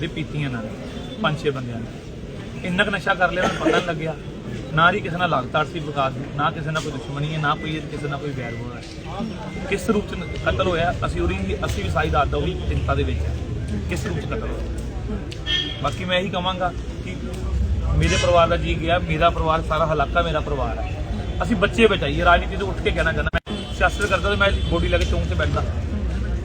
ਦੇ ਪੀਤੀਆਂ ਨਾਲ, ਪੰਜ ਛੇ ਬੰਦਿਆਂ ਨੇ ਇੰਨਾ ਕੁ ਨਸ਼ਾ ਕਰ ਲਿਆ ਮੈਨੂੰ ਪਤਾ ਨਹੀਂ ਲੱਗਿਆ। ਨਾ ਹੀ ਕਿਸੇ ਨਾਲ ਲਾਗਤਾਰ ਸੀ ਵਿਕਾਸ ਦੀ, ਨਾ ਕਿਸੇ ਨਾਲ ਕੋਈ ਦੁਸ਼ਮਣੀ ਹੈ, ਨਾ ਕੋਈ ਕਿਸੇ ਨਾਲ ਕੋਈ ਵੈਰ ਵਿਰੋਧ ਹੈ। ਕਿਸ ਰੂਪ ਚ ਕਤਲ ਹੋਇਆ, ਅਸੀਂ ਉਹਦੀ, ਅਸੀਂ ਵੀ ਸਾਈ ਰਾਤ ਉਹਦੀ ਚਿੰਤਾ ਦੇ ਵਿੱਚ ਹੈ। ਕਿਸ ਰੂਪ ਚ ਕਤਲ ਹੋਇਆ? ਬਾਕੀ ਮੈਂ ਇਹੀ ਕਹਾਂਗਾ ਕਿ ਮੇਰੇ ਪਰਿਵਾਰ ਦਾ ਜੀ ਗਿਆ, ਮੇਰਾ ਪਰਿਵਾਰ ਸਾਰਾ ਹਲਾਕਾ ਮੇਰਾ ਪਰਿਵਾਰ ਹੈ। ਅਸੀਂ ਬੱਚੇ ਬਚਾਈਏ, ਰਾਜਨੀਤੀ ਤੋਂ ਉੱਠ ਕੇ ਕਹਿਣਾ ਚਾਹੁੰਦਾ, ਮੈਂ ਸਿਆਸਤ ਕਰਦਾ ਤਾਂ ਮੈਂ ਬੋਡੀ ਲੈ ਕੇ ਚੌਂਕ 'ਤੇ ਬੈਠਦਾ।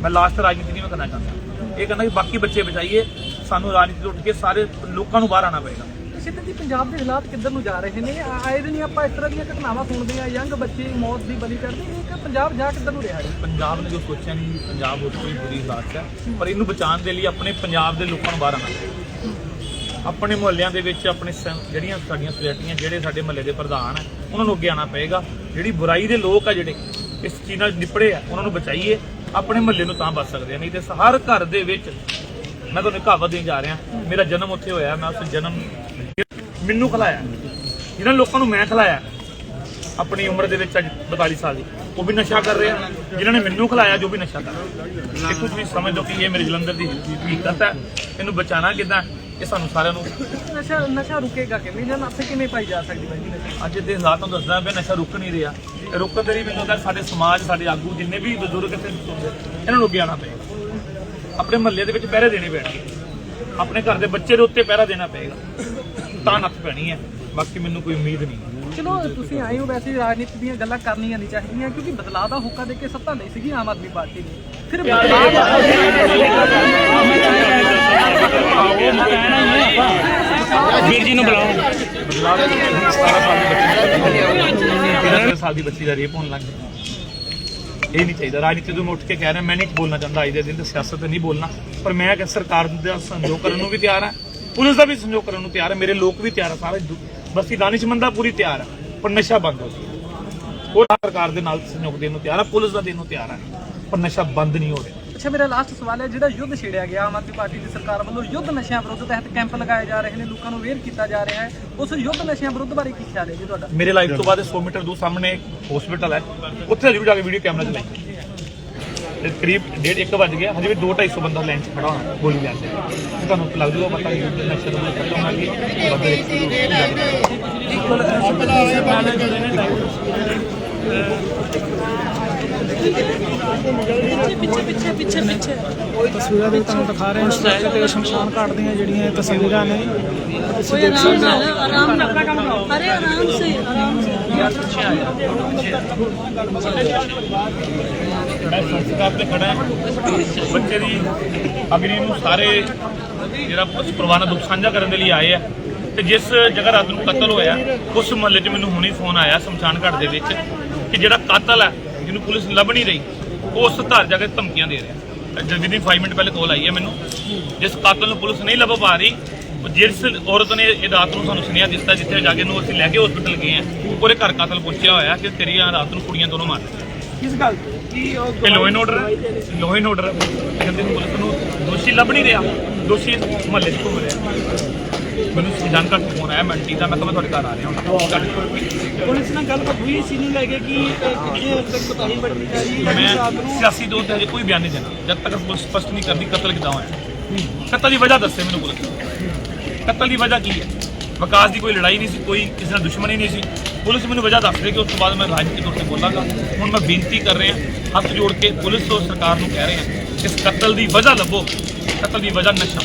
ਮੈਂ ਲਾਸਟ ਰਾਜਨੀਤੀ ਨਹੀਂ ਮੈਂ ਕਰਨਾ ਚਾਹੁੰਦਾ। ਇਹ ਕਹਿੰਦਾ ਕਿ ਬਾਕੀ ਬੱਚੇ ਬਚਾਈਏ ਸਾਨੂੰ ਰਾਜਨੀਤੀ ਤੋਂ ਉੱਠ ਕੇ ਸਾਰੇ ਲੋਕਾਂ ਨੂੰ ਬਾਹਰ ਆਉਣਾ ਪਏਗਾ। ਸਿੱਧੇ ਜੀ ਪੰਜਾਬ ਦੇ ਹਾਲਾਤ ਕਿੱਧਰ ਨੂੰ ਜਾ ਰਹੇ ਨੇ? ਆਏ ਦਿਨ ਆਪਾਂ ਇਸ ਤਰ੍ਹਾਂ ਦੀਆਂ ਘਟਨਾਵਾਂ ਸੁਣਦੇ ਆ ਯੰਗ ਬੱਚੇ ਮੌਤ ਦੀ ਬਲੀ ਚੜ੍ਹਦੇ ਇਹ ਕਿ ਪੰਜਾਬ ਜਾ ਕਿੱਧਰ ਨੂੰ ਰਿਹਾ ਹੈ? ਪੰਜਾਬ ਨੇ ਜੋ ਸੋਚਿਆ ਨਹੀਂ ਪੰਜਾਬ ਉਸ ਕੋਈ ਬੁਰੀ ਹਾਲਤ ਹੈ ਪਰ ਇਹਨੂੰ ਬਚਾਉਣ ਦੇ ਲਈ ਆਪਣੇ ਪੰਜਾਬ ਦੇ ਲੋਕਾਂ ਨੂੰ ਬਾਹਰ ਆਉਣਾ ਪਏਗਾ ਆਪਣੇ ਮੁਹੱਲਿਆਂ ਦੇ ਵਿੱਚ ਆਪਣੇ ਜਿਹੜੀਆਂ ਸਾਡੀਆਂ ਸੁਸਾਇਟੀਆਂ ਜਿਹੜੇ ਸਾਡੇ ਮੁਹੱਲੇ ਦੇ ਪ੍ਰਧਾਨ ਹੈ ਉਹਨਾਂ ਨੂੰ ਅੱਗੇ ਆਉਣਾ ਪਏਗਾ। ਜਿਹੜੀ ਬੁਰਾਈ ਦੇ ਲੋਕ ਆ ਜਿਹੜੇ ਇਸ ਚੀਜ਼ ਨਾਲ ਨਿਪੜੇ ਆ ਉਹਨਾਂ ਨੂੰ ਬਚਾਈਏ। ਆਪਣੇ ਮੁਹੱਲੇ ਨੂੰ ਤਾਂ ਬਚ ਸਕਦੇ ਆ ਨਹੀਂ ਤੇ ਹਰ ਘਰ ਦੇ ਵਿੱਚ ਮੈਂ ਤੁਹਾਨੂੰ ਕਹਾਵਤ ਦੇਣ ਜਾ ਰਿਹਾ। ਮੇਰਾ ਜਨਮ ਉੱਥੇ ਹੋਇਆ ਮੈਂ ਉਸ ਜਨਮ ਮੈਨੂੰ ਖਿਲਾਇਆ। ਜਿਹਨਾਂ ਲੋਕਾਂ ਨੂੰ ਮੈਂ ਖਿਲਾਇਆ ਆਪਣੀ ਉਮਰ ਦੇ ਵਿੱਚ ਅੱਜ 42 ਸਾਲ ਦੀ ਉਹ ਵੀ ਨਸ਼ਾ ਕਰ ਰਹੇ ਜਿਨ੍ਹਾਂ ਨੇ ਮੈਨੂੰ ਖਿਲਾਇਆ ਜੋ ਵੀ ਨਸ਼ਾ ਕਰ ਰਹੇ। ਦੇਖੋ ਤੁਸੀਂ ਸਮਝ ਲਓ ਕਿ ਇਹ ਮੇਰੇ ਜਲੰਧਰ ਦੀ ਹਕੀਕਤ ਹੈ। ਇਹਨੂੰ ਬਚਾਉਣਾ ਕਿੱਦਾਂ ਇਹ ਸਾਨੂੰ ਸਾਰਿਆਂ ਨੂੰ ਨਸ਼ਾ ਨਸ਼ਾ ਰੁਕੇਗਾ ਕਿਵੇਂ? ਜਾਂ ਨੱਥ ਕਿਵੇਂ ਪਾਈ ਜਾ ਸਕਦੀ ਨਸ਼ੇ? ਅੱਜ ਦੇ ਹਾਲਾਤ ਨੂੰ ਦੱਸਦਾ ਪਿਆ ਨਸ਼ਾ ਰੁਕ ਨਹੀਂ ਰਿਹਾ। ਇਹ ਰੁਕਣ ਦੇ ਲਈ ਮੈਨੂੰ ਲੱਗਦਾ ਸਾਡੇ ਸਮਾਜ ਸਾਡੇ ਆਗੂ ਜਿੰਨੇ ਵੀ ਬਜ਼ੁਰਗ ਇੱਥੇ ਇਹਨਾਂ ਨੂੰ ਅੱਗੇ ਆਉਣਾ ਪਏਗਾ। ਆਪਣੇ ਮਹੱਲੇ ਦੇ ਵਿੱਚ ਪਹਿਰੇ ਦੇਣੇ ਪੈਣਗੇ। ਆਪਣੇ ਘਰ ਦੇ ਬੱਚੇ ਦੇ ਉੱਤੇ ਪਹਿਰਾ ਦੇਣਾ ਪਏਗਾ। ਤਾਂ ਨੱਥ ਪੈਣੀ ਹੈ। ਬਾਕੀ ਮੈਨੂੰ ਕੋਈ ਉਮੀਦ ਨਹੀਂ। ਚਲੋ ਤੁਸੀਂ ਆਏ ਹੋ ਵੈਸੇ ਰਾਜਨੀਤੀ ਦੀਆਂ ਗੱਲਾਂ ਕਰਨੀਆਂ ਨਹੀਂ ਚਾਹੀਦੀਆਂ ਕਿਉਂਕਿ ਬਦਲਾਅ ਦਾ ਹੋਕਾ ਦੇ ਕੇ ਸੱਤਾ ਲਈ ਸੀਗੀ ਆਮ ਆਦਮੀ ਪਾਰਟੀ ਨੇ। ਫਿਰ ਬਦਲਾਅ ਵੀਰ ਜੀ ਨੂੰ ਬੁਲਾਓ। 17 ਸਾਲ ਦੀ ਬੱਚੀ ਦਾ ਰੇਪ ਹੋਣ ਲੱਗ ਗਿਆ। ਇਹ ਨਹੀਂ ਚਾਹੀਦਾ। ਰਾਜਨੀਤੀ ਤੋਂ ਮੈਂ ਉੱਠ ਕੇ ਕਹਿ ਰਿਹਾ, ਮੈਂ ਨਹੀਂ ਬੋਲਣਾ ਚਾਹੁੰਦਾ ਅੱਜ ਦੇ ਦਿਨ ਤੇ ਸਿਆਸਤ ਨਹੀਂ ਬੋਲਣਾ। ਪਰ ਮੈਂ ਕਿ ਸਰਕਾਰ ਦਾ ਸੰਯੋਗ ਕਰਨ ਨੂੰ ਵੀ ਤਿਆਰ ਹਾਂ। ਪੁਲਿਸ ਦਾ ਵੀ ਸੰਯੋਗ ਕਰਨ ਨੂੰ ਤਿਆਰ ਹੈ। ਮੇਰੇ ਲੋਕ ਵੀ ਤਿਆਰ ਆ ਸਾਰੇ। ਦੁ- ਬਸਤੀ ਦਾਨਿਸ਼ਮੰਦਾ ਪੂਰੀ ਤਿਆਰ ਹੈ ਪਰ ਨਸ਼ਾ ਬੰਦ ਹੋ ਗਿਆ। ਉਹ ਸਰਕਾਰ ਦੇ ਨਾਲ ਸੰਯੋਗ ਦੇਣ ਨੂੰ ਤਿਆਰ ਹੈ ਪੁਲਿਸ ਦਾ ਦੇਣ ਨੂੰ ਤਿਆਰ ਹੈ ਪਰ ਨਸ਼ਾ ਬੰਦ ਨਹੀਂ ਹੋ ਰਿਹਾ। ਅੱਛਾ ਮੇਰਾ ਲਾਸਟ ਸਵਾਲ ਹੈ ਜਿਹੜਾ ਯੁੱਧ ਛੇੜਿਆ ਗਿਆ ਆਮ ਆਦਮੀ ਪਾਰਟੀ ਦੀ ਸਰਕਾਰ ਵੱਲੋਂ ਯੁੱਧ ਨਸ਼ਿਆਂ ਵਿਰੁੱਧ ਤਹਿਤ ਕੈਂਪ ਲਗਾਏ ਜਾ ਰਹੇ ਨੇ ਲੋਕਾਂ ਨੂੰ ਅਵੇਅਰ ਕੀਤਾ ਜਾ ਰਿਹਾ ਹੈ ਉਸ ਯੁੱਧ ਨਸ਼ਿਆਂ ਵਿਰੁੱਧ ਬਾਰੇ ਕੀ ਖਿਆਲ ਹੈ ਜੀ ਤੁਹਾਡਾ? ਮੇਰੇ ਲਾਈਫ ਤੋਂ ਬਾਅਦ 100 ਮੀਟਰ ਦੂਰ ਸਾਹਮਣੇ ਹਸਪੀਟਲ ਹੈ। ਉੱਥੇ ਜ਼ਰੂਰ ਜਾ ਕੇ ਵੀਡੀਓ ਕੈਮਰਾ ਚਲਾਈ ਤੇ ਕਰੀਬ ਡੇਢ ਇੱਕ ਵੱਜ ਗਿਆ ਹਜੇ ਵੀ 2 250 ਬੰਦਾ ਲਾਈਨ 'ਚ ਖੜਾ ਹੋਣਾ ਗੋਲੀ ਲੈਣ ਤੇ ਤੁਹਾਨੂੰ ਲੱਗ ਜੂਗਾ ਪਤਾ ਨਹੀਂ ਨਸ਼ੇ ਦਾ ਖਤਮ ਹੋ। ਗਿਆ ਬੰਦੇ ਤਸਵੀਰਾਂ ਵੀ ਤੁਹਾਨੂੰ ਦਿਖਾ ਰਹੇ ਹਾਂ ਤੇ ਸ਼ਮਸ਼ਾਨ ਘਾਟ ਦੀਆਂ ਜਿਹੜੀਆਂ ਤਸਵੀਰਾਂ ਨੇ ਕੋਈ ਆਰਾਮ ਨਾਲ ਆਰਾਮ ਨਾਲ ਕੰਮ ਕਰੋ ਅਰੇ ਆਰਾਮ ਸੇ ਆਰਾਮ ਸੇ ਯਾਰ ਪਿੱਛੇ ਆ ਮੈਂ ਸੰਸਕਾਰ ਤੇ ਖੜਾ ਬੱਚੇ ਦੀ ਅਗਨੀ ਨੂੰ ਸਾਰੇ ਜਿਹੜਾ ਪਰਵਾਨਾ ਦੁੱਖ ਸਾਂਝਾ ਕਰਨ ਦੇ ਲਈ ਆਏ ਆ ਤੇ ਜਿਸ ਜਗ੍ਹਾ ਰਾਤ ਨੂੰ ਕਤਲ ਹੋਇਆ, ਉਸ ਮਹੱਲੇ 'ਚ ਮੈਨੂੰ ਹੁਣੇ ਫੋਨ ਆਇਆ, ਸ਼ਮਸ਼ਾਨ ਘਾਟ ਦੇ ਵਿੱਚ, ਕਿ ਜਿਹੜਾ ਕਾਤਲ ਹੈ ਜਿਹਨੂੰ ਪੁਲਿਸ ਲੱਭ ਨਹੀਂ ਰਹੀ ਉਹ ਉਸ ਧਾਰ ਜਾ ਕੇ ਧਮਕੀਆਂ ਦੇ ਰਿਹਾ। ਵੀ 5 ਮਿੰਟ ਪਹਿਲੇ ਕਾਲ ਆਈ ਹੈ ਮੈਨੂੰ। ਜਿਸ ਕਾਤਲ ਨੂੰ ਪੁਲਿਸ ਨਹੀਂ ਲੱਭ ਪਾ ਰਹੀ ਜਿਸ ਔਰਤ ਨੇ ਇਹ ਰਾਤ ਨੂੰ ਸਾਨੂੰ ਸੁਨੇਹਾ ਦਿੱਤਾ ਜਿੱਥੇ ਜਾ ਕੇ ਨੂੰ ਅਸੀਂ ਲੈ ਕੇ ਹਸਪੀਟਲ ਗਏ ਆ ਉਹਦੇ ਘਰ ਕਾਤਲ ਪਹੁੰਚਿਆ ਹੋਇਆ ਕਿ ਤੇਰੀਆਂ ਰਾਤ ਨੂੰ ਕੁੜੀਆਂ ਦੋਨੋਂ ਮਾਰ ਕਿਸ ਗੱਲ ਤੋਂ? ਕੀ ਉਹ law and order law and order ਕਹਿੰਦੇ ਪੁਲਿਸ ਨੂੰ ਦੋਸ਼ੀ ਲੱਭ ਨਹੀਂ ਰਿਹਾ। ਦੋਸ਼ੀ ਮਹੱਲੇ 'ਚ ਘੁੰਮ ਰਿਹਾ। ਮੈਨੂੰ ਸੰਜਾਨ ਘੱਟ ਫੋਨ ਆਇਆ ਮੈਂਟੀ ਦਾ ਮੈਂ ਕਿਹਾ ਮੈਂ ਤੁਹਾਡੇ ਘਰ ਆ ਰਿਹਾ ਹਾਂ ਤੁਹਾਡੇ ਪੁਲਿਸ ਨਾਲ ਗੱਲਬਾਤ ਹੋਈ ਸੀ ਨੂੰ ਲੈ ਕੇ ਕਿ ਕਿੰਨੇ ਹੱਦ ਤੱਕ ਬਤਾਈ ਬੜਨੀ ਜਾ ਰਹੀ ਹੈ ਮੈਂ ਸਿਆਸੀ ਦੌਰ ਤੇ ਹਜੇ ਕੋਈ ਬਿਆਨ ਨਹੀਂ ਦੇਣਾ। ਜਦ ਤੱਕ ਪੁਲਿਸ ਸਪਸ਼ਟ ਨਹੀਂ ਕਰਦੀ ਕਤਲ ਕਿਦਾਂ ਹੋਇਆ। ਕਤਲ ਦੀ ਵਜ੍ਹਾ ਦੱਸੇ ਮੈਨੂੰ ਪੁਲਿਸ ਕਤਲ ਦੀ ਵਜ੍ਹਾ ਕੀ ਹੈ? ਵਿਕਾਸ ਦੀ ਕੋਈ ਲੜਾਈ ਨਹੀਂ ਸੀ ਕੋਈ ਕਿਸੇ ਨਾਲ ਦੁਸ਼ਮਣੀ ਨਹੀਂ ਸੀ। ਪੁਲਿਸ ਮੈਨੂੰ ਵਜ੍ਹਾ ਦੱਸ ਦੇ ਕਿ ਉਸ ਤੋਂ ਬਾਅਦ ਮੈਂ ਰਾਜਨੀਤਿਕ ਤੌਰ ਤੇ ਬੋਲਾਂਗਾ। ਹੁਣ ਮੈਂ ਬੇਨਤੀ ਕਰ ਰਿਹਾ ਹੱਥ ਜੋੜ ਕੇ ਪੁਲਿਸ ਤੋਂ ਸਰਕਾਰ ਨੂੰ ਕਹਿ ਰਿਹਾ ਕਿ ਇਸ ਕਤਲ ਦੀ ਵਜ੍ਹਾ ਲੱਭੋ। ਕਤਲ ਦੀ ਵਜ੍ਹਾ ਨਸ਼ਾ।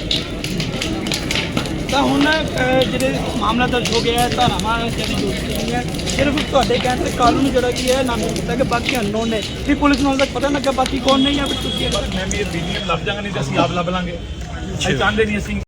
ਤਾਂ ਹੁਣ ਅਹ, ਜਿਹੜੇ ਮਾਮਲਾ ਦਰਜ ਹੋ ਗਿਆ ਹੈ ਧਾਰਾਵਾਂ ਜਿਹੜੀ ਦੋਸ਼ੀ ਹੈ ਸਿਰਫ ਤੁਹਾਡੇ ਕਹਿਣ ਤੇ ਕਾਨੂੰਨ ਜਿਹੜਾ ਕੀ ਹੈ ਨਾਮ ਕੀਤਾ ਕਿ ਬਾਕੀ ਅਨਨੋਨ ਨੇ। ਵੀ ਪੁਲਿਸ ਨੂੰ ਹਾਲੇ ਤੱਕ ਪਤਾ ਨਹੀਂ ਲੱਗਾ ਬਾਕੀ ਕੌਣ ਨਹੀਂ ਹੈ ਵੀ ਤੁਸੀਂ ਮੈਂ ਵੀ ਇਹ ਵੀਡੀਓ ਲੱਭ ਜਾਗਾ ਨਹੀਂ ਤੇ ਅਸੀਂ ਆਪ ਲੱਭ ਲਾਂਗੇ। ਅਸੀਂ ਚਾਹੁੰਦੇ ਨਹੀਂ ਅਸੀਂ